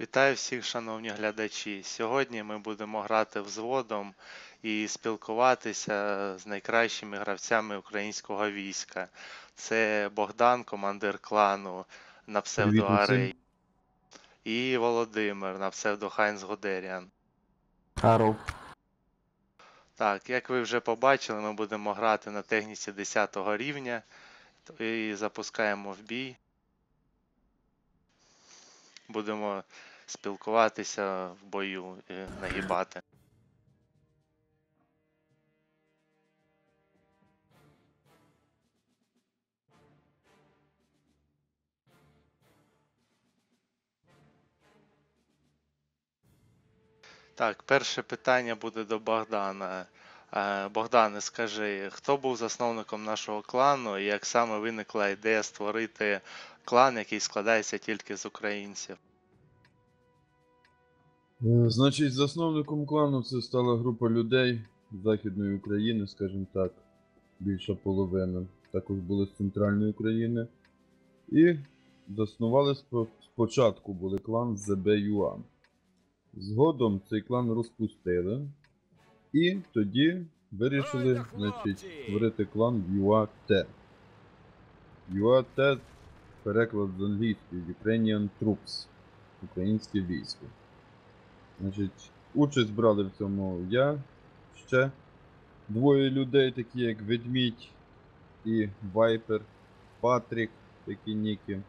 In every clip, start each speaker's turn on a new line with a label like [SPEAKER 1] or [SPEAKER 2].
[SPEAKER 1] Вітаю всіх, шановні глядачі. Сьогодні ми будемо грати взводом і спілкуватися з найкращими гравцями українського війська. Це Богдан, командир клану на псевдо
[SPEAKER 2] Привіт.
[SPEAKER 1] Арей, і Володимир на псевдо Хайнс Годеріан.
[SPEAKER 3] Харов.
[SPEAKER 1] Так, як ви вже побачили, ми будемо грати на техніці 10 рівня і запускаємо в бій. Будемо спілкуватися в бою, і нагибати. Так, перше питання буде до Богдана. Богдане, скажи, хто був засновником нашого клану і як саме виникла ідея створити клан, який складається тільки з українців?
[SPEAKER 2] Е, Значить, засновником клану це стала група людей з Західної України, скажімо так, більша половина. Також були з центральної України. І заснували спочатку були клан ZBUA. Згодом цей клан розпустили. І тоді вирішили значить, створити клан UAT. UAT переклад з англійської Ukrainian Troops. Українське військо. Значить, участь брали в цьому я, ще двоє людей, такі як Ведмідь і Вайпер, Патрік, такі ніки.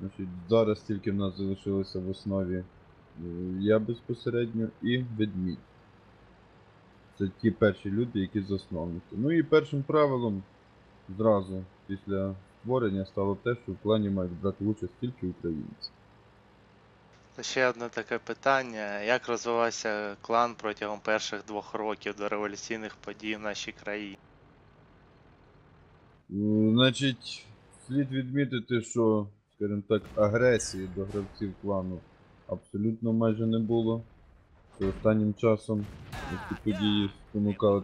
[SPEAKER 2] Значить, зараз тільки в нас залишилося в основі е, я безпосередньо і Ведмідь. Це ті перші люди, які засновники. Ну і першим правилом зразу після створення стало те, що в плані мають брати участь тільки українці.
[SPEAKER 1] Ще одне таке питання: як розвивався клан протягом перших двох років до революційних подій в нашій країні?
[SPEAKER 2] Ну, Значить, слід відмітити, що, скажімо так, агресії до гравців клану абсолютно майже не було. Що останнім часом ці події спонукали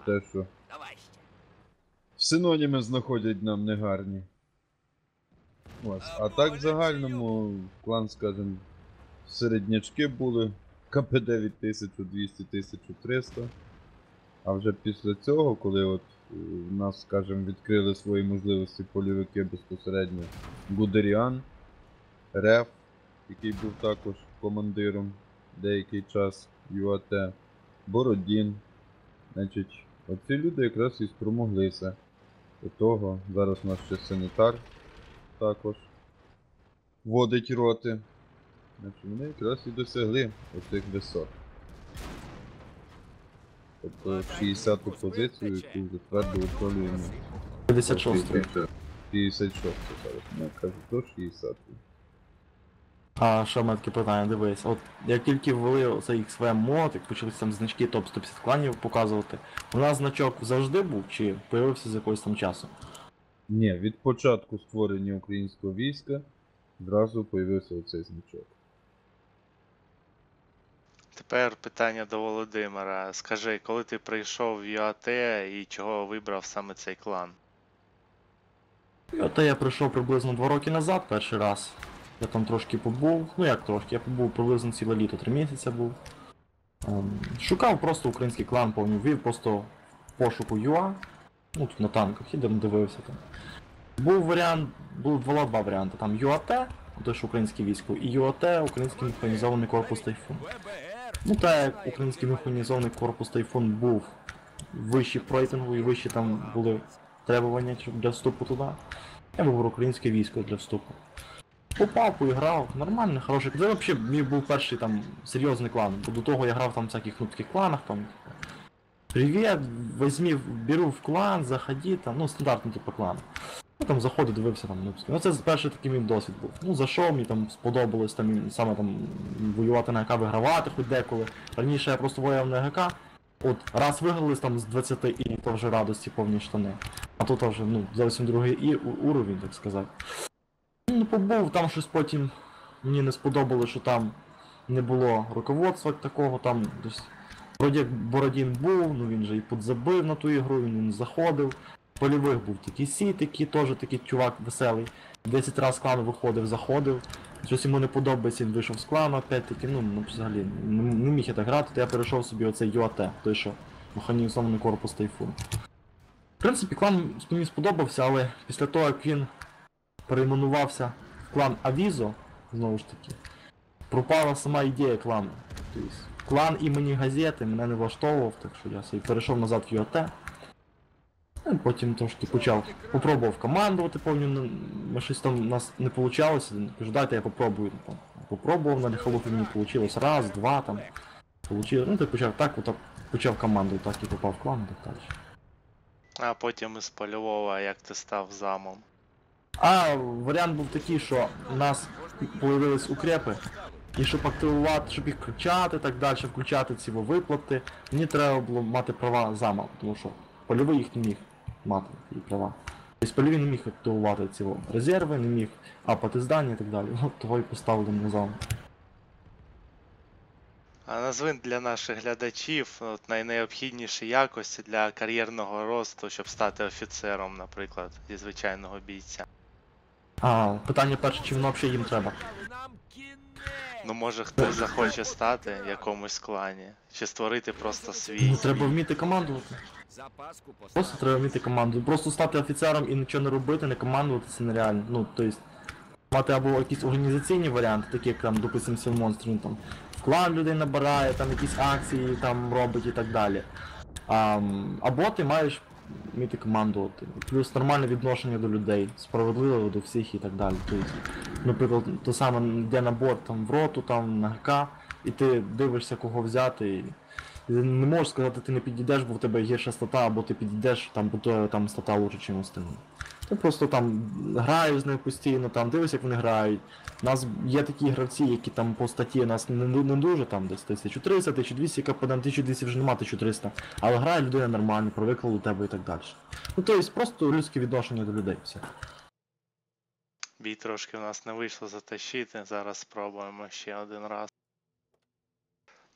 [SPEAKER 2] синоніми знаходять нам негарні. Ось. А так в загальному клан, скажімо, середнячки були КП 9200 1300. А вже після цього, коли от е, в нас, скажімо, відкрили свої можливості польовики безпосередньо Гудеріан, Реф, який був також командиром деякий час ЮАТ, Бородін. Значить, оці люди якраз і спромоглися до того. Зараз у нас ще санітар також водить роти. Значить, вони якраз і досягли оцих висот. Тобто 60-ту позицію, яку затвердили очолюємо.
[SPEAKER 3] 56
[SPEAKER 2] 56 зараз. Ну, кажу, то 60.
[SPEAKER 3] А що в мене таке питання, дивись, от як тільки ввели цей XVM мод, як почалися там значки топ 150 кланів показувати, у нас значок завжди був чи появився з якогось там часу?
[SPEAKER 2] Ні, від початку створення українського війська зразу появився оцей значок.
[SPEAKER 1] Тепер питання до Володимира. Скажи, коли ти прийшов в ЮАТ і чого вибрав саме цей клан?
[SPEAKER 3] І я прийшов приблизно 2 роки назад перший раз. Я там трошки побув, ну як трошки, я побув приблизно ціле літо, 3 місяці був. Ем, шукав просто український клан, повністю ввів просто в пошуку ЮА, ну тут на танках, і там дивився там. Був варіант, було два, варіанти. Там ЮАТ, що українське військо, і ЮАТ, український механізований корпус Тайфун. Ну так як український механізований корпус Тайфун був вищий в рейтингу і вищі там були требування для вступу туди. Я вибрав українське військо для вступу. Попав, поіграв, нормально, хороший. Це взагалі мій був перший там серйозний клан. Бо до того я грав там всяких ну, кланах там. Привіт, возьми, беру в клан, заходи, там, ну, стандартний типу клан. Ну там заходив, дивився там, ну, ну це перший такий мій досвід був. Ну зайшов, мені там сподобалось там саме там воювати на ГК, вигравати хоч деколи. Раніше я просто воював на ГК. От раз виграли там з 20 і то вже радості повні штани. А тут вже ну, зовсім другий і уровень, так сказати. Ну, побув, там щось потім мені не сподобалося, що там не було руководства такого, там десь. Вроді як Бородін був, ну він же і подзабив на ту ігру, він не заходив. польових був тільки сі, такий теж такий чувак веселий. 10 разів з клану виходив, заходив. Щось йому не подобається, він вийшов з клану, опять-таки, ну, ну взагалі, не, не міг я так грати, то я перейшов собі оцей ЮАТ, той що механізований корпус тайфун. В принципі, клан мені сподобався, але після того, як він перейменувався в клан Авізо, знову ж таки, пропала сама ідея клану. Тобто, клан імені газети мене не влаштовував, так що я собі перейшов назад в ЮАТ. Ну, Потім трошки почав, попробував командувати, повністю ну, щось там у нас не вийшло. Кажу, дайте я попробую. Там, попробував на ліхолопі мені вийшло раз, два там. Получилось. Ну, ти почав так, отак почав команду, так і попав в клан і так далі.
[SPEAKER 1] А потім із польового, як ти став замом.
[SPEAKER 3] А варіант був такий, що у нас появились укрепи, і щоб активувати, щоб їх кричати, так далі, включати ці виплати, мені треба було мати права зама, тому що польовий їх не міг мати і права. Тобто польовий не міг активувати ці резерви, не міг апати здання і так далі. От того і поставили на зам.
[SPEAKER 1] А назви для наших глядачів от, найнеобхідніші якості для кар'єрного росту, щоб стати офіцером, наприклад, зі звичайного бійця.
[SPEAKER 3] А, питання перше, чи воно взагалі їм треба.
[SPEAKER 1] Ну, може хтось захоче стати в якомусь клані, чи створити просто свій.
[SPEAKER 3] Ну, треба вміти командувати. Просто треба вміти команду. Просто стати офіцером і нічого не робити, не командувати це нереально. Ну, тобто, мати або якісь організаційні варіанти, такі як там, допустим, Сил Монстр, він там в клан людей набирає, там якісь акції там робить і так далі. А, або ти маєш вміти командувати. Плюс нормальне відношення до людей, справедливе до всіх і так далі. Тобто, наприклад, то саме йде набор там в роту, там на ГК, і ти дивишся кого взяти. І... Не можеш сказати, ти не підійдеш, бо в тебе гірша стата, або ти підійдеш, там, бо то там стата лучше, чим остальні. Ти просто там граєш з ними постійно, там дивишся, як вони грають. У нас є такі гравці, які там по статті у нас не, не, дуже там десь 1300, 1200 КПД, 1200 вже нема 1300, але грає людина нормально, привикла до тебе і так далі. Ну тобто просто людське відношення до людей. Все.
[SPEAKER 1] Бій трошки в нас не вийшло затащити. Зараз спробуємо ще один раз.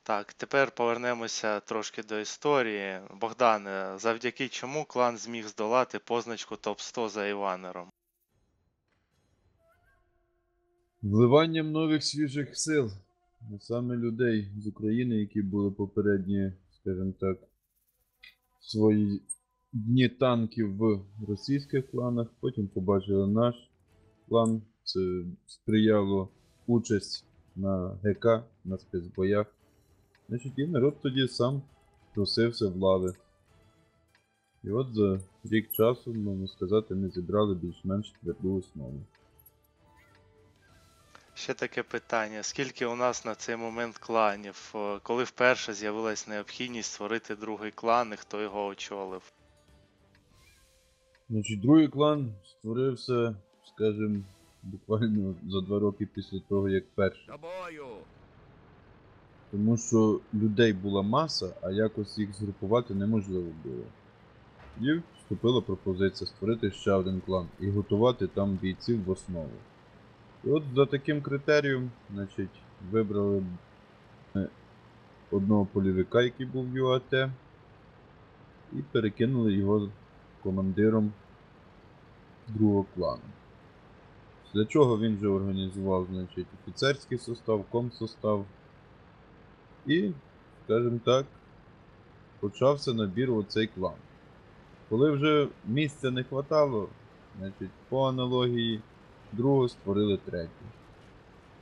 [SPEAKER 1] Так, тепер повернемося трошки до історії. Богдане, завдяки чому клан зміг здолати позначку топ-100 за Іванером?
[SPEAKER 2] Вливанням нових свіжих сил, саме людей з України, які були попередні, скажімо так, свої дні танків в російських кланах, потім побачили наш клан. Це сприяло участь на ГК, на спецбоях. Значить, і народ тоді сам просився в лави. І от за рік часу, можна сказати, ми зібрали більш-менш тверду основу.
[SPEAKER 1] Ще таке питання: скільки у нас на цей момент кланів? Коли вперше з'явилась необхідність створити другий клан і хто його очолив?
[SPEAKER 2] Значить, другий клан створився, скажімо, буквально за два роки після того, як перший. Тому що людей була маса, а якось їх згрупувати неможливо було. І вступила пропозиція створити ще один клан і готувати там бійців в основу. І от за таким критерієм, значить, вибрали одного полівика, який був в ЮАТ, і перекинули його командиром другого клану. Для чого він вже організував, значить, офіцерський состав, комсостав. І, скажімо так, почався набір у цей клан. Коли вже місця не хватало, значить, по аналогії другого створили третій.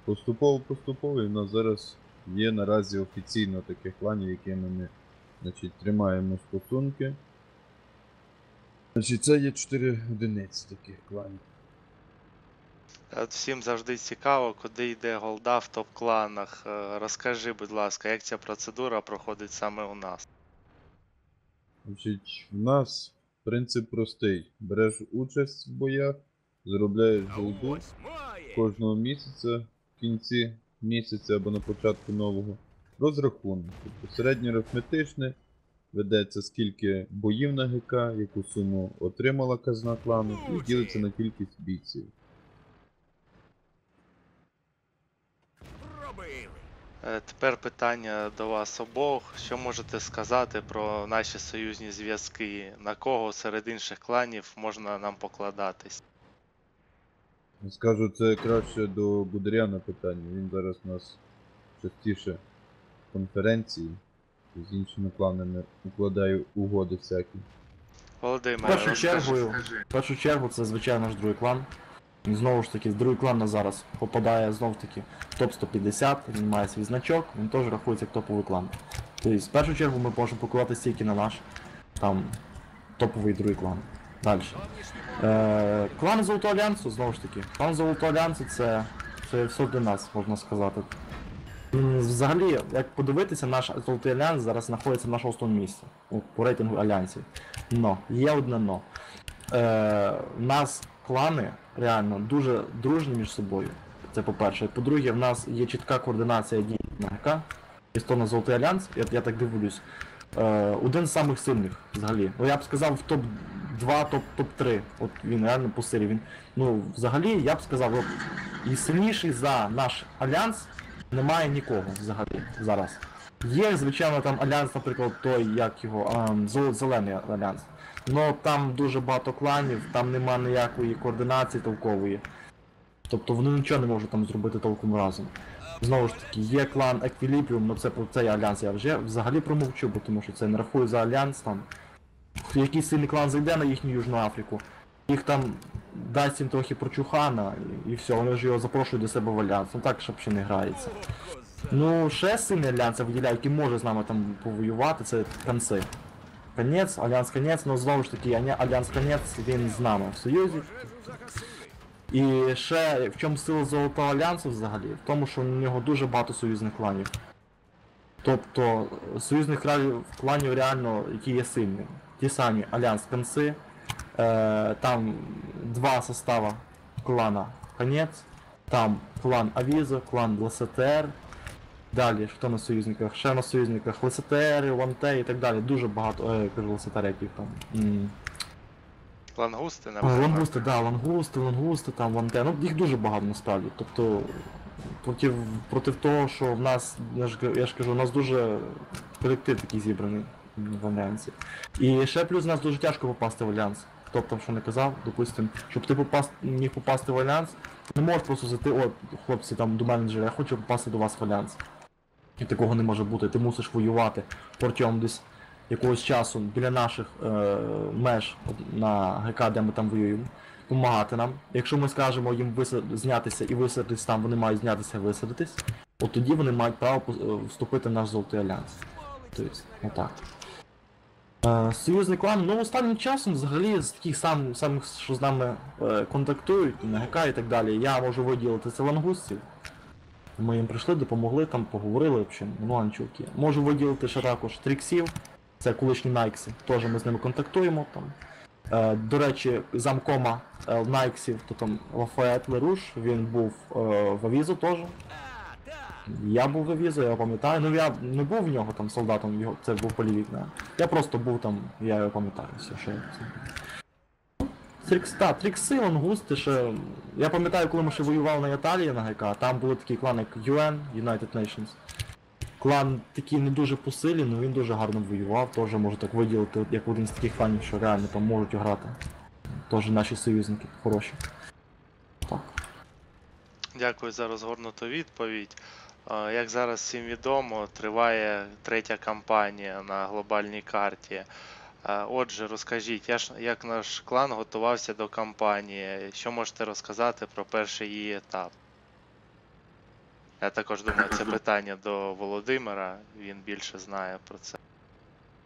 [SPEAKER 2] Поступово-поступово в нас зараз є наразі офіційно таких кланів, якими ми значить, тримаємо стосунки. Значить, це є 4 одиниці таких кланів.
[SPEAKER 1] От всім завжди цікаво, куди йде голда в топ-кланах. Е, Розкажи, будь ласка, як ця процедура проходить саме у нас?
[SPEAKER 2] Значить, в нас принцип простий. Береш участь в боях, заробляєш голду кожного місяця в кінці місяця або на початку нового. Розрахунок. Тобто середньоарифметичне ведеться скільки боїв на ГК, яку суму отримала казна клану, і ділиться на кількість бійців.
[SPEAKER 4] Пробили!
[SPEAKER 1] Е, Тепер питання до вас обох. Що можете сказати про наші союзні зв'язки? На кого серед інших кланів можна нам покладатись?
[SPEAKER 2] Скажу, це краще до Бударяна питання. Він зараз у нас частіше в конференції з іншими кланами укладає угоди всякі.
[SPEAKER 3] В
[SPEAKER 1] Володимир,
[SPEAKER 3] першу чергу, в першу чергу це звичайно наш другий клан. Він знову ж таки, другий клан на зараз попадає знов таки в топ 150, він має свій значок, він теж рахується як топовий клан. Тобто, в першу чергу ми можемо покладатися тільки на наш там топовий другий клан. Далі. Е, клан Золотого Альянсу, знову ж таки, клан Золотого Альянсу це, це все для нас, можна сказати. Взагалі, як подивитися, наш Золотий Альянс зараз знаходиться на шостому місці по рейтингу Альянсів. Но, є одне но. Е, нас клани реально дуже дружні між собою. Це по-перше. По-друге, в нас є чітка координація дій на ГК. І то на Золотий Альянс, я, я так дивлюсь. Е, один з самих сильних взагалі. Ну я б сказав в топ-2, топ- топ-3. От він реально по. Він, ну, взагалі, я б сказав, і сильніший за наш альянс немає нікого взагалі зараз. Є, звичайно, там альянс, наприклад, той, як його, ем, зелений альянс. Ну там дуже багато кланів, там нема ніякої координації толкової. Тобто вони нічого не можуть там зробити толком разом. Знову ж таки, є клан Equilibrium, ну це про цей альянс я вже взагалі промовчу, бо тому що це не рахую за альянс там. Якийсь сильний клан зайде на їхню Южну Африку, їх там дасть їм трохи прочухана, і, і все, вони ж його запрошують до себе в альянс. Ну так, щоб ще не грається. Ну, ще сильний альянс я виділяю, який може з нами там повоювати, це конці. Конець, Альянс Конець, ну знову ж таки, Альянс Конець, він з нами в Союзі. І ще в чому сила Золотого Альянсу взагалі? В тому, що у нього дуже багато союзних кланів. Тобто союзних кланів реально, які є сильні. Ті самі Альянс Конці, е, там два состава клана Конець, там клан Авізо, клан ЛСТР, Далі, хто на союзниках? Ще на союзниках ЛСТР, Ланте і так далі. Дуже багато. Е, кажу ЛСТР, яких там. м,
[SPEAKER 1] Лангусти,
[SPEAKER 3] а,
[SPEAKER 1] наприклад.
[SPEAKER 3] Лангусти, да, лангусти, лангусти, там ланте. Ну їх дуже багато насправді. Тобто проти, проти того, що в нас, я ж, я ж кажу, у нас дуже колектив такий зібраний в Альянсі. І ще плюс у нас дуже тяжко попасти в Альянс. Хто б там що не казав, допустим, щоб ти попаст, міг попасти в Альянс, не можеш просто зайти, о, хлопці там до менеджера, я хочу попасти до вас в Альянс. І такого не може бути. Ти мусиш воювати протягом десь якогось часу біля наших е, меж на ГК, де ми там воюємо, допомагати нам. Якщо ми скажемо їм висад... знятися і висадитись там, вони мають знятися і висадитись, от тоді вони мають право е, вступити в наш золотий альянс. Тобто, отак. Е, Союзний клан, ну останнім часом взагалі з таких сам, самих, що з нами е, контактують, на ГК і так далі, я можу виділити це лангустів. Ми їм прийшли, допомогли, там поговорили взагалі, ну чуваки. Можу виділити ще також тріксів, це колишні Найкси, теж ми з ними контактуємо там. Е, до речі, замкома е, Найксів, то там Лафает Леруш, він був е, в Авізо теж. Я був в Авізо, я пам'ятаю. Ну я не був в нього там солдатом, його, це був полівік, не. Я просто був там, я його пам'ятаю, все, що я. Трікс, та, Трікси, Лангусти ще. Я пам'ятаю, коли ми ще воювали на Італії на ГК, там були такі клани, як UN, United Nations. Клан такий не дуже по але він дуже гарно воював, теж можу так виділити, як один з таких кланів, що реально там можуть грати. Теж наші союзники хороші. Так.
[SPEAKER 1] Дякую за розгорнуту відповідь. Як зараз всім відомо, триває третя кампанія на глобальній карті. Отже, розкажіть, як наш клан готувався до кампанії? Що можете розказати про перший її етап? Я також думаю, це питання до Володимира, він більше знає про це.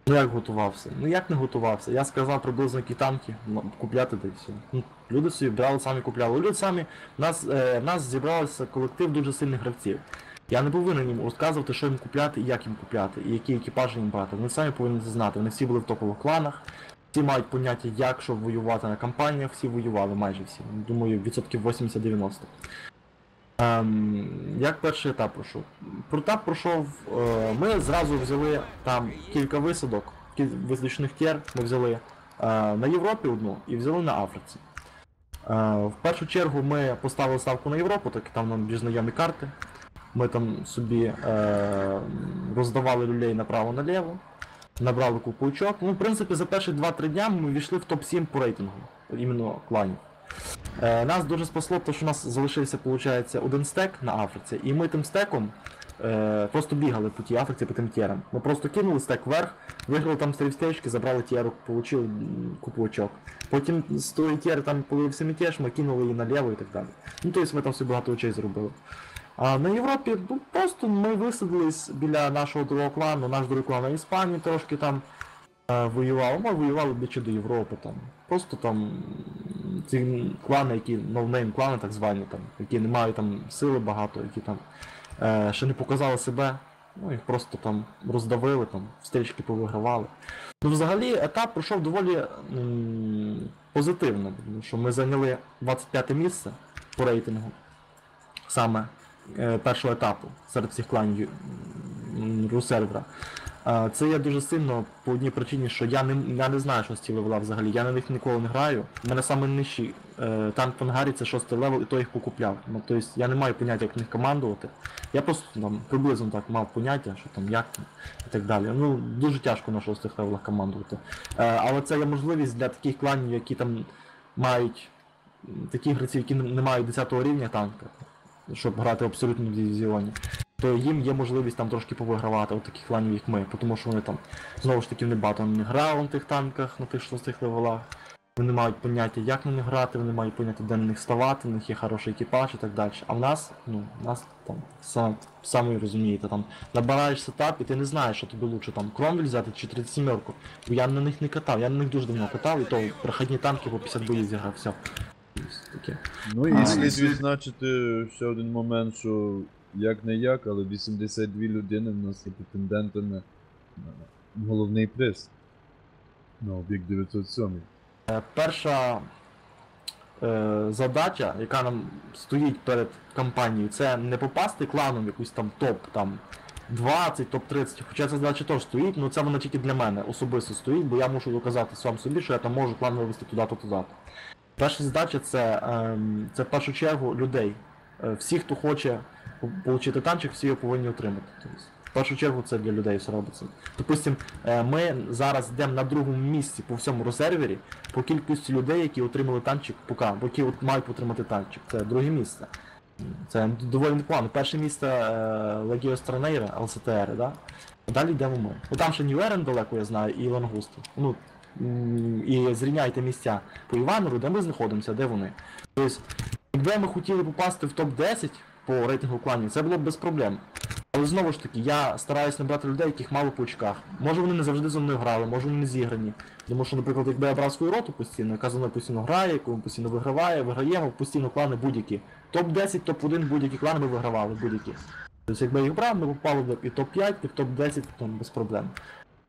[SPEAKER 3] Як готувався? Ну як не готувався? Я сказав приблизно які танки купляти та й все. Ну, люди собі брали, самі купляли. Люди самі, нас, е, нас зібрався колектив дуже сильних гравців. Я не повинен їм розказувати, що їм купляти і як їм купляти, і які екіпажі їм брати. Вони самі повинні це знати. Вони всі були в топових кланах, всі мають поняття, як що воювати на кампаніях, всі воювали, майже всі. Думаю, відсотків 80-90. Ем, як перший етап пройшов? Про етап пройшов. Е, ми зразу взяли там кілька висадок, висадочних тєр ми взяли е, на Європі одну і взяли на Африці. Е, в першу чергу ми поставили ставку на Європу, так там нам більш знайомі карти. Ми там собі е, роздавали люлей направо-наліво, набрали купу очок. Ну, в принципі, за перші 2-3 дня ми війшли в топ-7 по рейтингу, іменно кланів. Е, нас дуже спасло, те, що у нас залишився, виходить, один стек на Африці, і ми тим стеком е, просто бігали по тій Африці по тим тєрам. Ми просто кинули стек вверх, виграли там стрівстечки, забрали тєру, отримали купу очок. Потім з тої тєри там появився мятеж, ми кинули її наліво і так далі. Ну, тобто ми там собі багато очей зробили. А на Європі ну, просто ми висадились біля нашого другого клану, наш другий клан на Іспанії трошки там е, воював. Ми воювали ближче до Європи там. Просто там ці клани, які ноунейм клани так звані, там, які не мають там сили багато, які там е, ще не показали себе. Ну, їх просто там роздавили, там, стрічки повигравали. Ну, взагалі, етап пройшов доволі м, позитивно, тому що ми зайняли 25 місце по рейтингу саме першого етапу серед всіх кланів русервера. Е, Це є дуже сильно по одній причині, що я не, я не знаю, що з ці левела взагалі. Я на них ніколи не граю. У мене саме нижчий е, танк в ангарі це шостий левел, і то їх покупляв. Ну, тобто я не маю поняття, як в них командувати. Я просто там приблизно так мав поняття, що там як і так далі. Ну, дуже тяжко на шостих левелах командувати. Е, але це є можливість для таких кланів, які там мають такі гравці, які не мають 10 рівня танка, щоб грати в абсолютному дивізіоні. То їм є можливість там трошки повигравати от таких кланів, як ми, тому що вони там знову ж таки вони багато не грали на тих танках, на тих шостих левелах. Вони мають поняття, як на них грати, вони мають поняття, де на них ставати, в них є хороший екіпаж і так далі. А в нас, ну, в нас там сам, самі розумієте, там набираєш сетап і ти не знаєш, що тобі лучше там Кромвель взяти чи 37 Бо я на них не катав, я на них дуже давно катав, і то проходні танки по 50 боїв зіграв, все. Таке.
[SPEAKER 2] Ну і слід відзначити ще один момент, що як не як, але 82 людини в нас є претендентами на головний приз. На об'єкт 907.
[SPEAKER 3] Е, Перша е, задача, яка нам стоїть перед кампанією, це не попасти кланом в якусь там топ там 20, топ 30, хоча ця задача теж стоїть, але це вона тільки для мене особисто стоїть, бо я мушу доказати сам собі, що я там можу клан вивести туди-то туди. Перша задача це, ем, це в першу чергу людей. Е, Всі, хто хоче отримати танчик, всі його повинні отримати. Тобто, в першу чергу це для людей все робиться. Допустим, е, ми зараз йдемо на другому місці по всьому резервері по кількості людей, які отримали танчик ПК, бо які от мають отримати танчик. Це друге місце. Це доволі непогано. Перше місце Легіо Странейра, ЛСТР, да? Далі йдемо ми. Ну там ще Нью-Ерен далеко, я знаю, і Лангусти. Ну, і зрівняйте місця по Іванеру, де ми знаходимося, де вони. Тобто, якби ми хотіли попасти в топ-10 по рейтингу кланів, це було б без проблем. Але знову ж таки, я стараюсь набрати людей, яких мало по очках. Може вони не завжди за мною грали, може вони не зіграні. Тому що, наприклад, якби я брав свою роту постійно, яка за мною постійно грає, яку постійно виграває, виграємо, постійно клани будь-які. Топ-10, топ-1 будь-які клани ми вигравали, будь-які. Тобто якби я їх брав, ми попали б і топ-5, і в топ-10, там без проблем.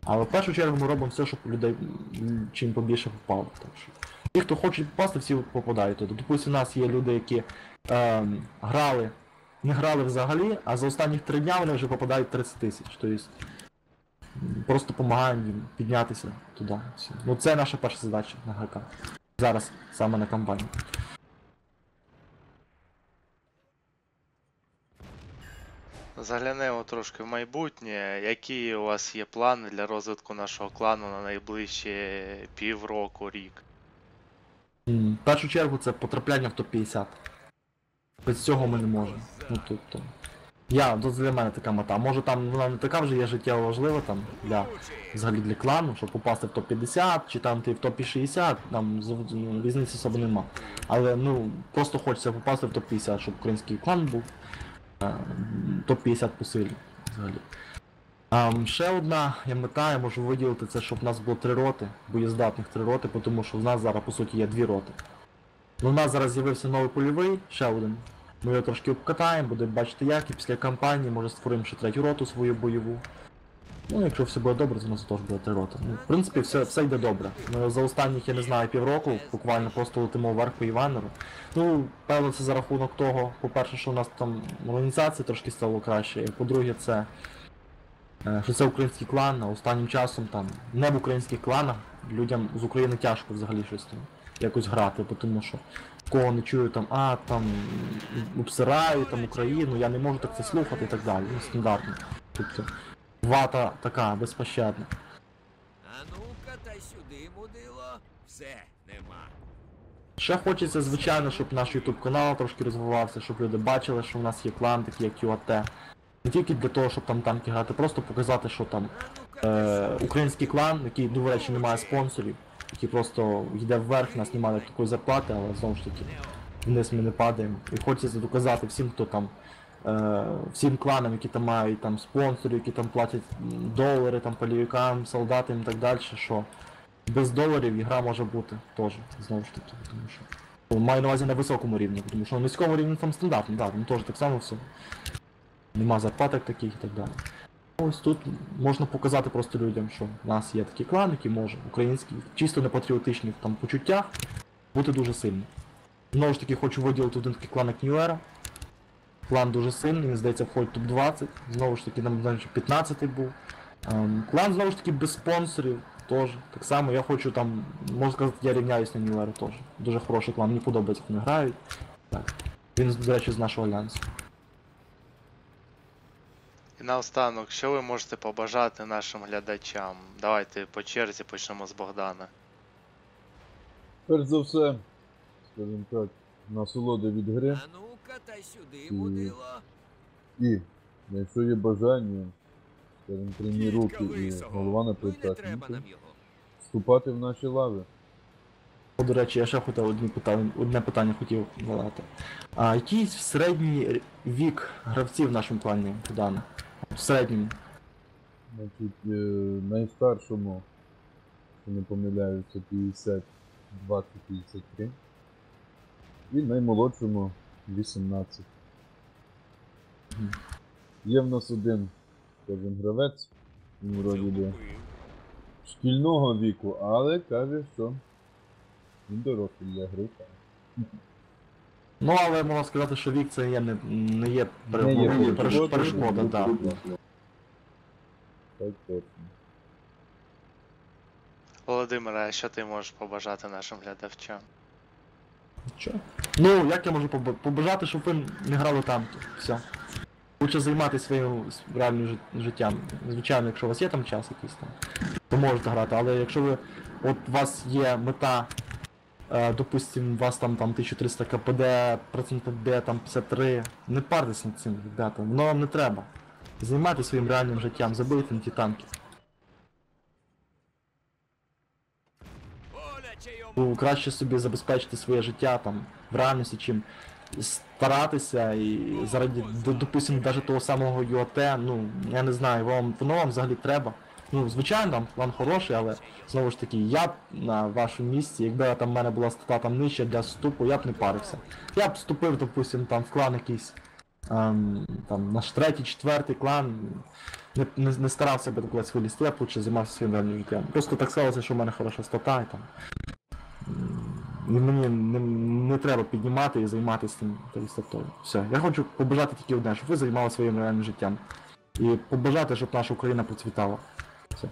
[SPEAKER 3] Але в першу чергу ми робимо все, щоб людей чим побільше попало. Так що. Ті, хто хоче попасти, всі попадають туди. Допустим, у нас є люди, які ем, грали, не грали взагалі, а за останні три дня вони вже попадають 30 тисяч. Тобто просто допомагаємо їм піднятися туди. Ну це наша перша задача на ГК. Зараз, саме на кампанії.
[SPEAKER 1] Заглянемо трошки в майбутнє. Які у вас є плани для розвитку нашого клану на найближчі півроку, рік?
[SPEAKER 3] В першу чергу це потрапляння в топ-50. Без цього ми не можемо. Ну тобто. Я, то для мене така мета. Може там вона не така вже є життєво важлива там для взагалі для клану, щоб попасти в топ-50 чи там ти в топ-60, там ну, різниці особо нема. Але ну просто хочеться попасти в топ-50, щоб український клан був. Е, м, Топ-50 по силі взагалі. Um, ще одна я мета, я можу виділити це, щоб в нас було три роти, боєздатних три роти, тому що в нас зараз по суті є дві роти. Ну, у нас зараз з'явився новий польовий, ще один. Ми його трошки обкатаємо, будемо бачити як, і після кампанії може створимо ще третю роту свою бойову. Ну, якщо все буде добре, то нас теж буде три роти. Ну, в принципі, все, все йде добре. Ми за останніх, я не знаю, півроку буквально просто летимо вверх по Іванеру. Ну, певно, це за рахунок того, по-перше, що у нас там організація трошки стало краще, і по-друге, це е, що це український клан, а останнім часом там не в українських кланах людям з України тяжко взагалі щось там. якось грати, тому що кого не чую там, а там обсирають там Україну, я не можу так це слухати і так далі. Ну, стандартно. Тобто вата така безпощадна.
[SPEAKER 4] А ну-ка, та сюди, мудило. Все, нема.
[SPEAKER 3] Ще хочеться, звичайно, щоб наш YouTube канал трошки розвивався, щоб люди бачили, що в нас є клан, такий як UAT. Не тільки для того, щоб там танки грати, просто показати, що там е, український клан, який, до речі, не має спонсорів, який просто йде вверх, нас немає такої зарплати, але знову ж таки вниз ми не падаємо. І хочеться доказати всім, хто там, всім кланам, які там мають там спонсорів, які там платять долари, там полівикам, солдатам і так далі, що без доларів ігра може бути теж, знову ж таки, тому що. ну, Маю на увазі на високому рівні, тому що на низькому рівні там стандартно, так, там теж так само все. Нема зарплаток таких і так далі. Ось тут можна показати просто людям, що в нас є такий клан, який може український, чисто на патріотичних там почуттях бути дуже сильним. Знову ж таки, хочу виділити один такий клан як Era. Клан дуже сильний, він здається, входить в топ-20. Знову ж таки, там знаєш, 15 був. Ем, клан знову ж таки без спонсорів теж. Так само я хочу там, можна сказати, я рівняюсь на New теж. Дуже хороший клан, мені подобається, як вони грають. Так. Він, до речі, з нашого альянсу.
[SPEAKER 1] І наостанок, що ви можете побажати нашим глядачам? Давайте по черзі почнемо з Богдана.
[SPEAKER 2] Перш за все, скажімо так, насолоди від гри.
[SPEAKER 4] А ну-ка, та сюди, мудило.
[SPEAKER 2] І якщо є бажання, скажімо, прямі руки і голова на
[SPEAKER 4] Ну,
[SPEAKER 2] ну,
[SPEAKER 4] його.
[SPEAKER 2] вступати в наші лави.
[SPEAKER 3] До речі, я ще хотів одне питання, одне питання хотів задати. А який середній вік гравців в нашому клані Богдане? В середньому.
[SPEAKER 2] Значить, е, найстаршому, якщо не помиляюся, 50, 20, 53. І наймолодшому 18. Є в нас один, скажімо, гравець, він вроді би шкільного віку, але каже, що він дорослий для гри. так.
[SPEAKER 3] Ну, але можна сказати, що вік це є не, не є, пере-
[SPEAKER 2] Не є
[SPEAKER 3] перешкода, так.
[SPEAKER 2] Так точно.
[SPEAKER 1] Володимире, а що ти можеш побажати нашим глядачам?
[SPEAKER 3] Що? Ну, як я можу поба- побажати, щоб ви не грали танки. Все. Лучше займатися своїм реальним життям. Звичайно, якщо у вас є там час якийсь там, то можете грати. Але якщо ви. От у вас є мета, е, допустим, у вас там, там 1300 КПД, процент ПД там 53, не партесь над цим, ребята, воно вам не треба. Займайтеся своїм реальним життям, забийте на ті танки.
[SPEAKER 4] Боляче йому.
[SPEAKER 3] Ну, краще собі забезпечити своє життя там в реальності, чим старатися і заради, д- допустимо, навіть того самого ЮАТ, ну, я не знаю, вам, воно вам взагалі треба. Ну, звичайно, там план хороший, але знову ж таки, я б на вашому місці, якби там в мене була стата там нижча для вступу, я б не парився. Я б вступив, допустимо, там в клан якийсь, ем, там, наш третій, четвертий клан, не, не, не старався би кудись вилізти, я б лучше займався своїм реальним життям. Просто так сталося, що в мене хороша стата і там. І мені не, не треба піднімати і займатися тою статтою. Все. Я хочу побажати тільки одне, щоб ви займалися своїм реальним життям. І побажати, щоб наша Україна процвітала. Все.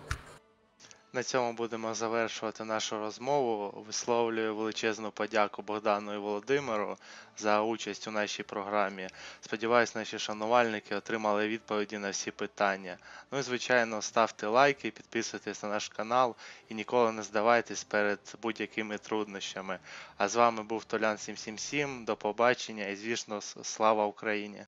[SPEAKER 1] На цьому будемо завершувати нашу розмову. Висловлюю величезну подяку Богдану і Володимиру за участь у нашій програмі. Сподіваюсь, наші шанувальники отримали відповіді на всі питання. Ну і звичайно, ставте лайки, підписуйтесь на наш канал і ніколи не здавайтесь перед будь-якими труднощами. А з вами був Толян 777. До побачення і звісно, слава Україні!